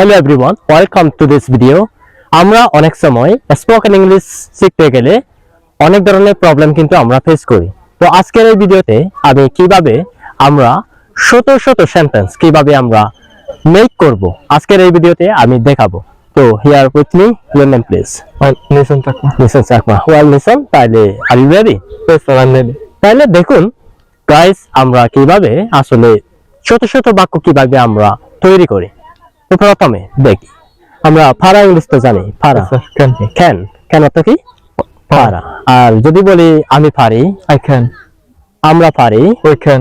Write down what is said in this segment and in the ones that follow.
Hello everyone welcome to this video আমরা অনেক সময় স্পোকেন ইংলিশ শিখতে গেলে অনেক ধরনের প্রবলেম কিন্তু আমরা ফেস করি। তো আজকের এই ভিডিওতে আমি কীভাবে আমরা শত শত সেন্টেন্স কীভাবে আমরা মেক করব আজকের এই ভিডিওতে আমি দেখাবো। তো here with me your name please Listen, Takma. Nishan Chakma well Nishan তাহলে আর ইউ রেডি. তাহলে দেখুন গাইস আমরা কীভাবে আসলে ছোট ছোট বাক্য কীভাবে আমরা তৈরি করি। প্রথমে দেখি আমরা ফারা ইংলিশ তো জানি ফারা. ক্যান কেন তো কি ফারা আর যদি বলি আমি পারি I can. আমরা পারি We can.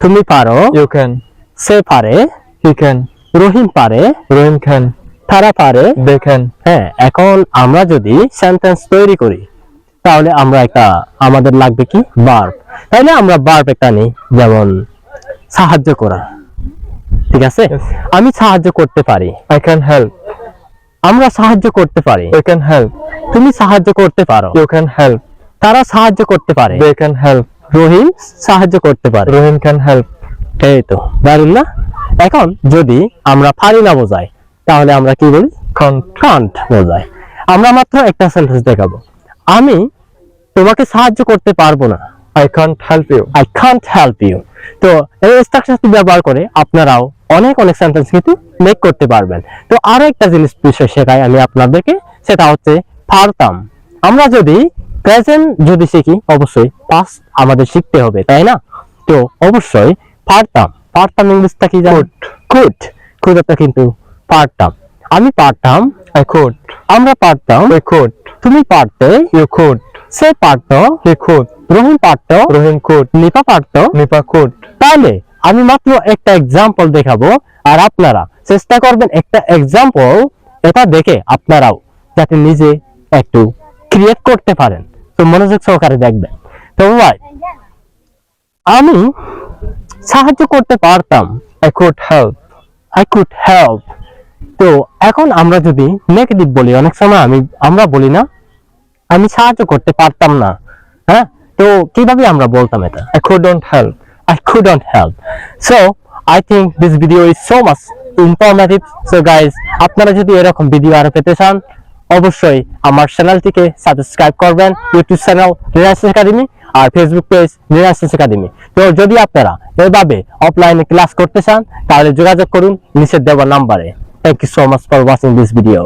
তুমি পারো You can. সে পারে He can. রহিম পারে Rohim can. তারা পারে can. হ্যাঁ এখন আমরা যদি সেন্টেন্স তৈরি করি তাহলে আমরা একটা আমাদের লাগবে কি বার্ব তাহলে আমরা বার্ব একটা নিই যেমন সাহায্য করা ঠিক আছে? আমি সাহায্য করতে পারি। আই ক্যান হেল্প আমরা সাহায্য করতে পারি। We ক্যান হেল্প তুমি সাহায্য করতে পারো। You can হেল্প তারা সাহায্য করতে পারে। They ক্যান হেল্প রহিম সাহায্য করতে পারে। Rohim ক্যান হেল্প এই তো না এখন যদি আমরা পারি না বোঝাই তাহলে আমরা কি বলি? Can't. কান্ট বোঝায় আমরা মাত্র একটা সেন্টেন্স দেখাবো। আমি তোমাকে সাহায্য করতে পারব না। I can't help you I can't help you তো এই স্ট্রাকচারটি ব্যবহার করে আপনারাও অনেক অনেক সেন্টেন্স কিন্তু মেক করতে পারবেন তো আরও একটা জিনিস বিষয় শেখাই আমি আপনাদেরকে সেটা হচ্ছে পারতাম আমরা যদি প্রেজেন্ট যদি শিখি অবশ্যই পাস্ট আমাদের শিখতে হবে তাই না তো অবশ্যই পারতাম পারতাম ইংলিশটা কি জানো কুড কুডটা কিন্তু পারতাম আমি পারতাম I could. আমরা পারতাম We could. তুমি পারতে You could. সে পারতো He could. রহিম পারতো Rohim could. নিপা পারতো Nipa could. তাহলে আমি মাত্র একটা এক্সাম্পল দেখাবো আর আপনারা চেষ্টা করবেন একটা এক্সাম্পল এটা দেখে আপনারাও যাতে নিজে একটু ক্রিয়েট করতে পারেন তো মনোযোগ সহকারে দেখবেন তো ভাই আমি সাহায্য করতে পারতাম I could help. I could help তো এখন আমরা যদি নেগেটিভ বলি অনেক সময় আমি আমরা বলি না আমি সাহায্য করতে পারতাম না হ্যাঁ তো কীভাবে আমরা বলতাম এটা? I could I couldn't help. I couldn't help so I think this video is so much informative. So guys, আপনারা যদি এরকম ভিডিও আরও পেতে চান অবশ্যই আমার চ্যানেলটিকে সাবস্ক্রাইব করবেন ইউটিউব চ্যানেল রিলায়েন্স একাডেমি আর ফেসবুক পেজ রিলায়েন্স একাডেমি তো যদি আপনারা এভাবে অফলাইনে ক্লাস করতে চান তাহলে যোগাযোগ করুন নিচের দেওয়া নাম্বারে thank you so much for watching this video